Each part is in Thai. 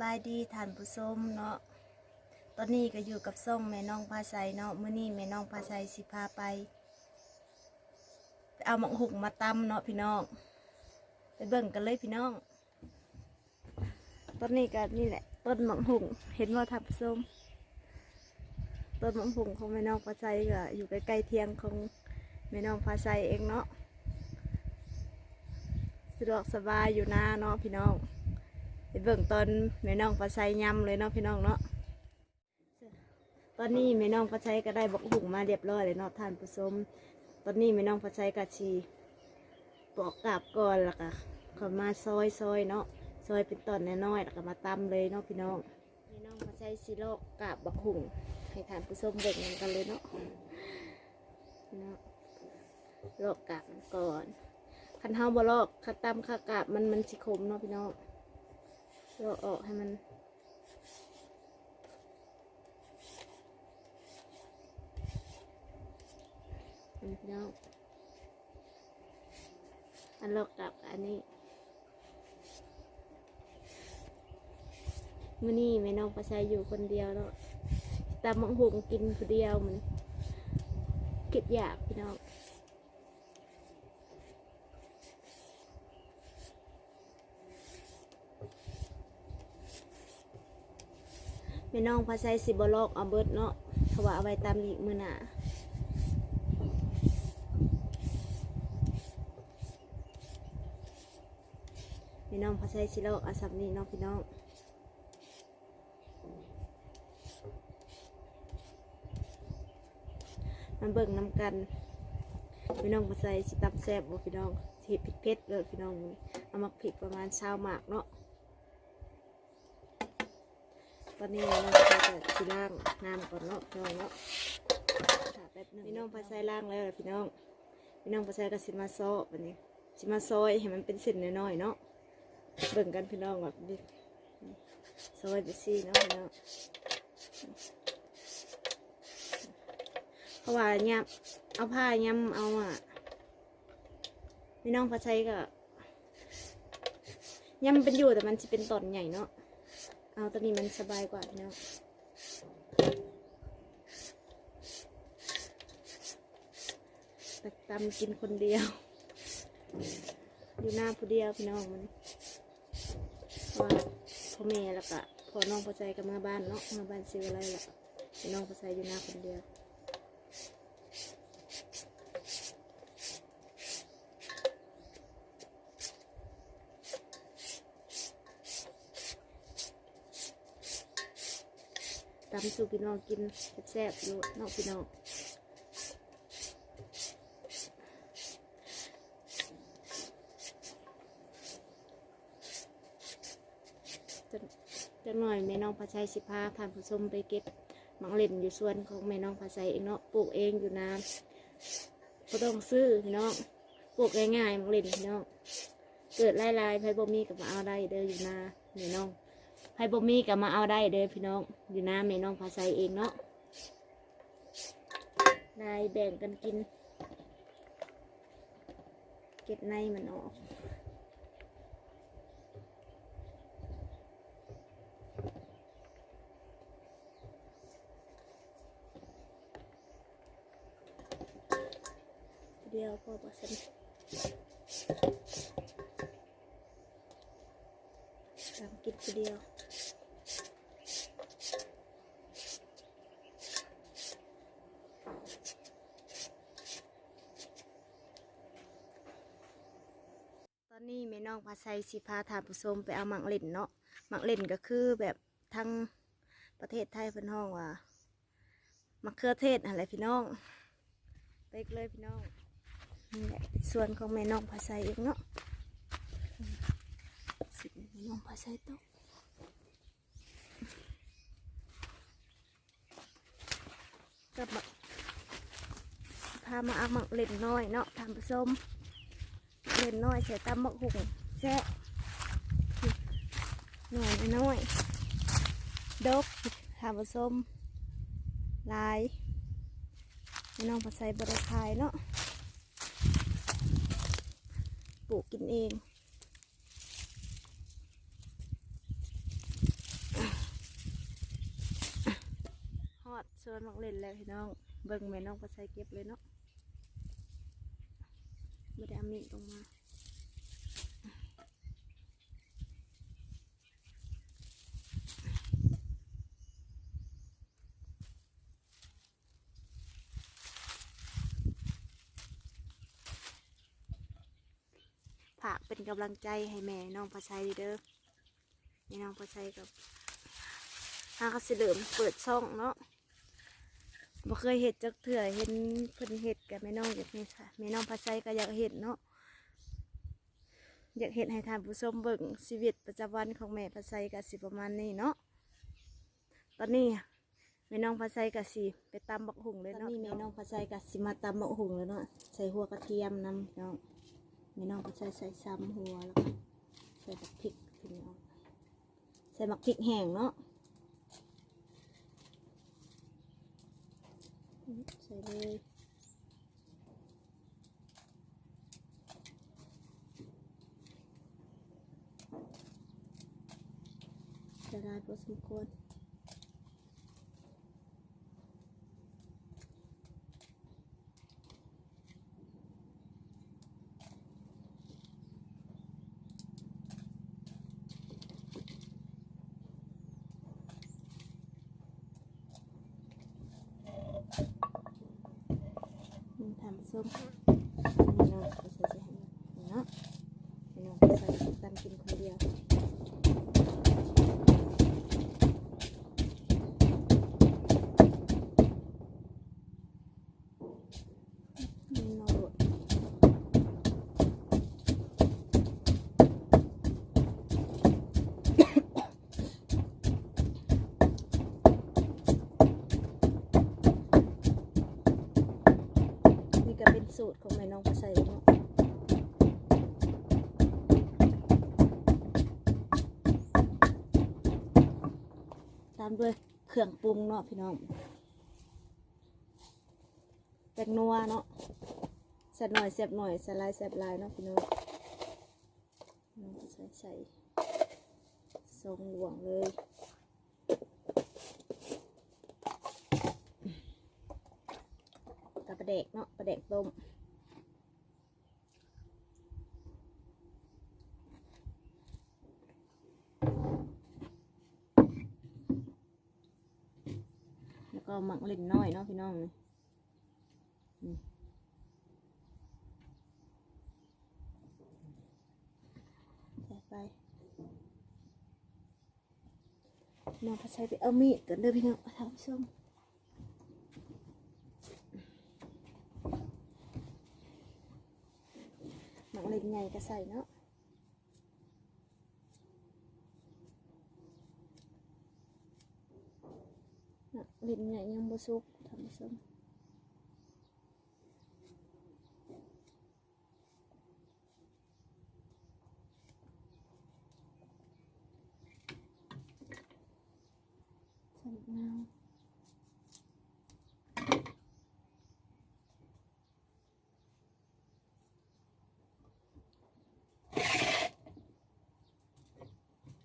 บายดีท่านผู้ชมเนาะ ตอนนี้ก็อยู่กับส่งแม่น้องพาไซเนาะมื้อนี้แม่น้องพาไซสิพาไป เอาหมักหุงมาตำเนาะพี่น้อง ไปเบิ่งกันเลยพี่น้องต้นนี้ก็นี่แหละต้นหมักหุงเห็นว่าท่านผู้ชมต้นหมักหุงของแม่น้องพาไซก็อยู่ใกล้ๆเทียงของแม่น้องพาไซเองเนาะ สะดวกสบายอยู่หนะเนาะพี่น้อง เบิ่งตอนแม่น้องปลาไซยำเลยเนาะพี่น้องเนาะตอนนี้แม่น้องปลาไซก็ได้บอกหุงมาเรียบร้อยเลยเนาะท่านผู้ชมตอนนี้แม่น้องปลาไซก็ชีปอกกาบก่อนล้วก็เขามาซอยซอยเนาะซอยเป็นตอนน้อยๆแล้วก็มาตำเลยเนาะพี่น้องแม่น้องปลาไซสิโลกกาบบักหุงให้ท่านผู้ชมเบิ่งกันเลยเนาะเนาะโลกกาบมันก่อนคันเฮาบลอกคันตำข้ากาบมันมันสิขมเนาะพี่น้อง เราออกให้มันอันนี้แล้วอันลอกกับอันนี้มื่อนี้แม่น้องประชายอยู่คนเดียวแล้วตามมังหุงกินคนเดียวมันเก็บอยากพี่น้อง ม่น้องพาใช้สิบลอกเอาเบิดเนาะเพราะว่าเอาไว้ตามอีกมือหนาแม่น้องพาใช้สิลอกเอาสับนี้เนาะพี่น้องมันเบิ่งน้ำกันพี่น้องพาใช้สิตำแซ่บบ่พี่น้องสิเฮ็ดเผ็ดเลยพี่น้องเอามาพริกประมาณเช้าหมากเนาะ อนนี้เราจะสีล่างน้ำก่อนเนาะพี่น้องเนาะถาแป๊บหนึงพี่น้องพาใส่ล่างแล้วล่ะพี่น้อง พี่น้องพาใส่ก็สิมาซอวันนี้สิมาซอยให้มันเป็นเส้นน้อยๆเนาะเบิ่งกันพี่น้องแบบนี้ซอยไปซี่เนาะพี่น้องเพราะว่าเนี่ยเอาผ้าย้ำเอาอะพี่น้องพาใส่ก็ย้ำเป็นอยู่แต่มันจะเป็นตอนใหญ่เนาะ เอาตัวนี้มันสบายกว่าพี่น้องตักตำกินคนเดียว อยู่หน้าผู้เดียวพี่น้องมันพราะว่าพ่อแม่แล้วก็พอน้องพอใจกับมาบ้านเนาะมาบ้านซื้ออะไรล่ะพี่น้องพอใจอยู่หน้าคนเดียว ตำสู่พี่น้องกินแซ่บๆอยู่นอกพี่น้องจะหน่อยแม่น้องพาชัยสิพาท่านผู้ชมไปเก็บมังเล่นอยู่ส่วนของแม่น้องพาชัยเองเนาะปลูกเองอยู่น้ำก็ต้องซื้อพี่น้องปลูกง่ายๆมังเล่นพี่น้องเกิดลายๆไผบ่มีกับมาเอาได้เด้ออยู่นาแม่น้อง ให้บ่มีก็มาเอาได้เด้อพี่น้อง อยู่น้ำแม่น้องพาใส่เองเนาะได้แบ่งกันกิน เก็บในมันออกเดียวพอประสันตามกินทีเดียว ตอ พี่น้องพาไซสิพาทาผู้ชมไปเอาหมักเล่นเนาะหมักเล่นก็คือแบบทั้งประเทศไทยเพิ่นห้องว่ามักเขือเทศอะไรพี่น้องไปเลยพี่น้องนี่แหละส่วนของแม่น้องพาไซเองเนาะสิแม่น้องพาไซตกกับมักพามาเอาหมักเล่นน้อยเนาะทาผู้ชม ส่น้อยใส่ตำมะหุงแซ่หน่อยน้อยดกหาผสมลายน้องผัดใส่บริคายเนาะปลูกกินเองฮอดชวนมาเล่นแล้วพี่น้อง เบิ่งแม่น้องผัดใส่เก็บเลยเนาะไม่ได้ามีรงมา เป็นกำลังใจให้แม่น้องภาชัยเด้อแม่น้องภาชัยกับทางกสิเดิมเปิดช่องเนาะบ่เคยเห็ดจักเถื่อเห็นเพิ่นเห็ดกับแม่น้องอยากเห็ดค่ะแม่น้องภาชัยก็อยากเห็ดเนาะอยากเห็ดให้ทานผู้ชมเบิ่งชีวิตประจำวันของแม่ภาชัยก็สิประมาณนี้เนาะ ตอนนี้แม่น้องภาชัยก็สิไปตำบักหุ่งเลยเนาะตอนนี้แม่น้องภาชัยก็สิมาตำบักหุ่งเลยเนาะใส่หัวกระเทียมน้ำพี่น้อง ไม่น้องก็ใส่ใส่ซ้ำหัวแล้วก็ใส่บักพริกพี่น้องใส่บักพริกแห้งเนาะใส่เลยจะได้พอสมควร นี่ทำส้มนี่น้องก็ใส่ใจให้เนาะนี่น้องก็ใส่ตามกินคนเดียวนี่น้องโดด นี่ก็เป็นสูตรของแม่น้องภาษาเนาะตามด้วยเครื่องปรุงเนาะพี่น้องแตงนัวเนาะเสียบหน่อยเสียบหน่อยสลายเสียบลายเนาะพี่น้องน้องใส่ใส่ทรงหลวงเลยกับปลาเด็กเนาะปลาเด็กต้ม แล้วก็หมักเล่นน้อยเนาะพี่น้องนี่ไปน้องพอใช้ไปเอามีดกันเด้อพี่น้องท่านผู้ชมหมักเล็กใหญ่ก็ใส่เนาะ หมักเล็กใหญ่ยังบ่สุกทำผสมใส่มะนาว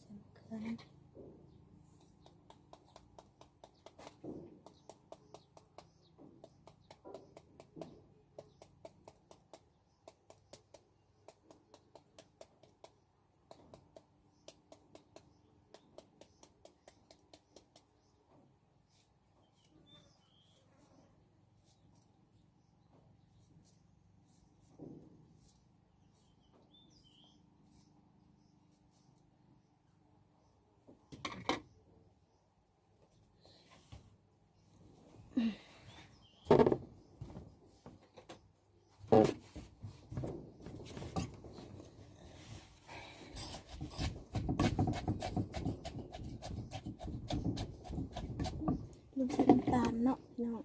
ใส่มะเขือนะลูกใส่น้ำตาลเนาะ พี่น้อง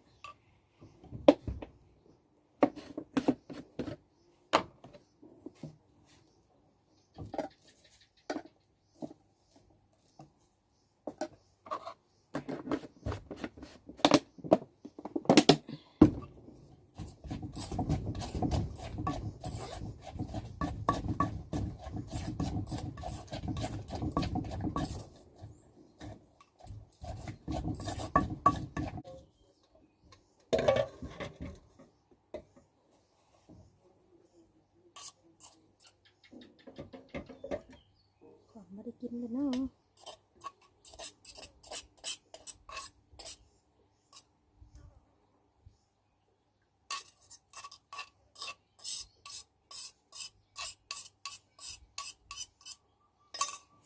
เลยเนาะ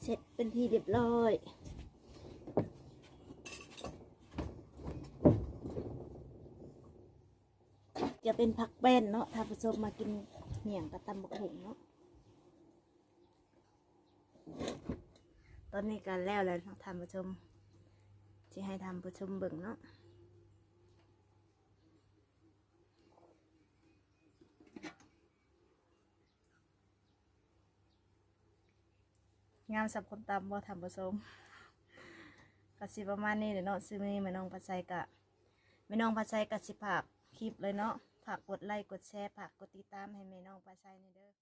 เสร็จเป็นที่เรียบร้อยจะเป็นผักแป้นเนาะถ้าผู้ชมมากินเหนียงกับตำบักหุ่งเนาะ ตอนนี้การแล้วแล้วเนาะท่านผู้ชมที่ให้ทำผู้ชมเบิ่งเนาะงามสับคนตำบ่ทำผู้ชมกสิประมาณนี้เดี๋ยวเนาะซื้อมีแม่น้องปัสไซกะแม่น้องปัสไซกะสิผักคลิปเลยเนาะฝากกดไลค์กดแชร์ฝากกดติดตามให้แม่น้องปัสไซนี่เด้อ